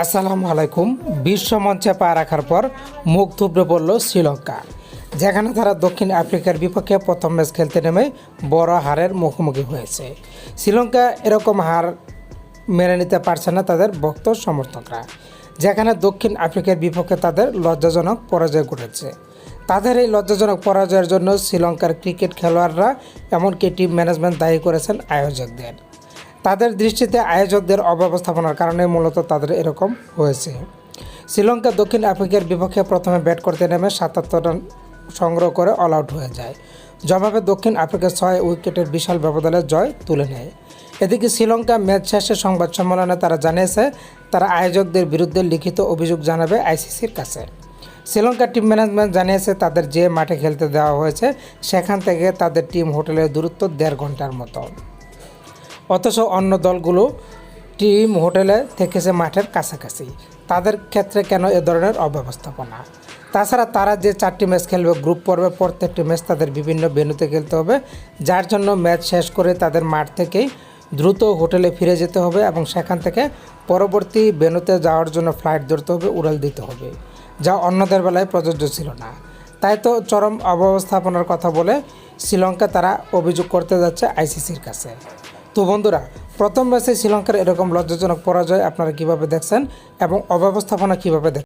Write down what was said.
আসসালামু আলাইকুম। বিশ্ব মঞ্চে পা রাখার পর মুখ থুবড়ে পড়ল শ্রীলঙ্কা। যেখানে তারা দক্ষিণ আফ্রিকার বিপক্ষে প্রথম ম্যাচ খেলতে নেমে বড় হারের মুখোমুখি হয়েছে। শ্রীলঙ্কা এরকম হার মেনে নিতে পারছে না তাদের ভক্ত সমর্থকরা। যেখানে দক্ষিণ আফ্রিকার বিপক্ষে তাদের লজ্জাজনক পরাজয় ঘটেছে। তাদের এই লজ্জাজনক পরাজয়ের জন্য শ্রীলঙ্কার ক্রিকেট খেলোয়াড়রা এমনকি টিম ম্যানেজমেন্ট দায়ী করেছেন আয়োজকদের। তাদের দৃষ্টিতে আয়োজকদের অব্যবস্থাপনার কারণে মূলত তাদের এরকম হয়েছে। শ্রীলঙ্কা দক্ষিণ আফ্রিকার বিপক্ষে প্রথমে ব্যাট করতে নেমে সাতাত্তর রান সংগ্রহ করে অল আউট হয়ে যায়। জবাবে দক্ষিণ আফ্রিকা ছয় উইকেটের বিশাল ব্যবধানে জয় তুলে নেয়। এদিকে শ্রীলঙ্কা ম্যাচ শেষে সংবাদ সম্মেলনে তারা জানিয়েছে, তারা আয়োজকদের বিরুদ্ধে লিখিত অভিযোগ জানাবে আইসিসির কাছে। শ্রীলঙ্কার টিম ম্যানেজমেন্ট জানিয়েছে, তাদের যে মাঠে খেলতে দেওয়া হয়েছে, সেখান থেকে তাদের টিম হোটেলের দূরত্ব দেড় ঘণ্টার মতো। অথচ অন্য দলগুলো টিম হোটেলে থেকেছে মাঠের কাছাকাছি। তাদের ক্ষেত্রে কেন এ ধরনের অব্যবস্থাপনা? তাছাড়া তারা যে চারটি ম্যাচ খেলবে, গ্রুপ পর্বে প্রত্যেকটি ম্যাচ তাদের বিভিন্ন ভেন্যুতে খেলতে হবে, যার জন্য ম্যাচ শেষ করে তাদের মাঠ থেকেই দ্রুত হোটেলে ফিরে যেতে হবে এবং সেখান থেকে পরবর্তী ভেন্যুতে যাওয়ার জন্য ফ্লাইট ধরতে হবে, উড়াল দিতে হবে, যা অন্যদের বেলায় প্রযোজ্য ছিল না। তাই তো চরম অব্যবস্থাপনার কথা বলে শ্রীলঙ্কা তারা অভিযোগ করতে যাচ্ছে আইসিসির কাছে। তো বন্ধুরা, প্রথম ম্যাচে শ্রীলঙ্কার এরকম লজ্জাজনক পরাজয় আপনারা কীভাবে দেখছেন এবং অব্যবস্থাপনা কীভাবে দেখ